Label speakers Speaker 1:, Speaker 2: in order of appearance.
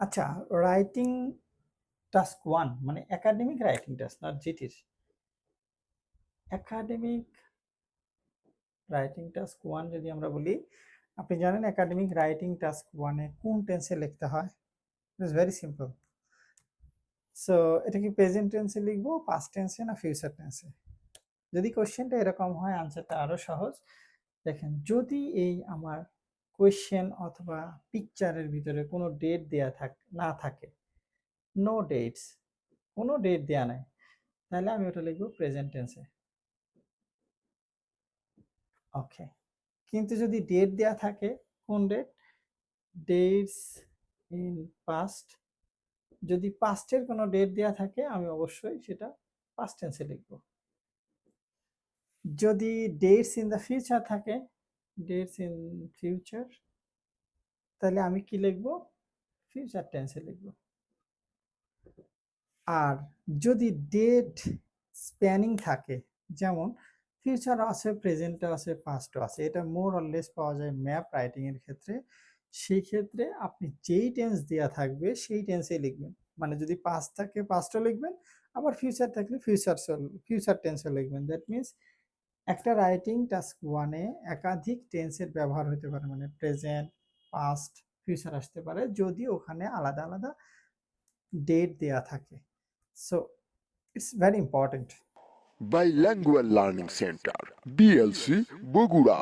Speaker 1: আচ্ছা writing task one মানে academic writing task না জিটির একাডেমিক রাইটিং টাস্ক ওয়ান যদি আমরা বলি, আপনি জানেন একাডেমিক রাইটিং টাস্ক ওয়ানে কোন টেন্সে লিখতে হয়? ইটস ভেরি সিম্পল সো এটা কি প্রেজেন্ট টেন্সে লিখব পাস্ট টেন্সে না ফিউচার টেন্সে যদি কোশ্চেনটা এরকম হয় আনসারটা আরও সহজ। দেখেন, যদি এই আমার কোয়েশ্চেন অথবা পিকচারের ভিতরে কোনো ডেট দেয়া থাক, না থাকে। নো ডেটস কোনো ডেট দেয়া নাই। তাহলে আমি ওটা লিখব প্রেজেন্ট টেন্সে ওকে কিন্তু যদি ডেট দেয়া থাকে, কোন ডেট ডেটস ইন পাস্ট যদি পাস্টের কোনো ডেট দেয়া থাকে, আমি অবশ্যই সেটা পাস্ট টেন্সে লিখব। যদি ডেটস ইন দ্য ফিউচার থাকে ডেটস ইন ফিউচার তাহলে আমি কি লিখব? ফিউচার টেন্সে লিখব। আর যদি ডেট স্প্যানিং থাকে, যেমন ফিউচার আছে প্রেজেন্টও আছে পাস্টও আছে, এটা মোর অর লেস পাওয়া যায় ম্যাপ রাইটিং এর ক্ষেত্রে, সেই ক্ষেত্রে আপনি যেই টেন্স দেওয়া থাকবে, সেই টেন্সে লিখবেন। মানে যদি পাস্ট থাকে পাস্টও লিখবেন, আবার ফিউচার থাকলে ফিউচার ফিউচার টেন্সও লিখবেন। দ্যাট মিনস একটা রাইটিং টাস্ক ওয়ানে একাধিক টেন্সের ব্যবহার হতে পারে মানে প্রেজেন্ট পাস্ট ফিউচার আসতে পারে, যদি ওখানে আলাদা আলাদা ডেট দেয়া থাকে so it's very important
Speaker 2: Bilingual learning centre BLC Bogura.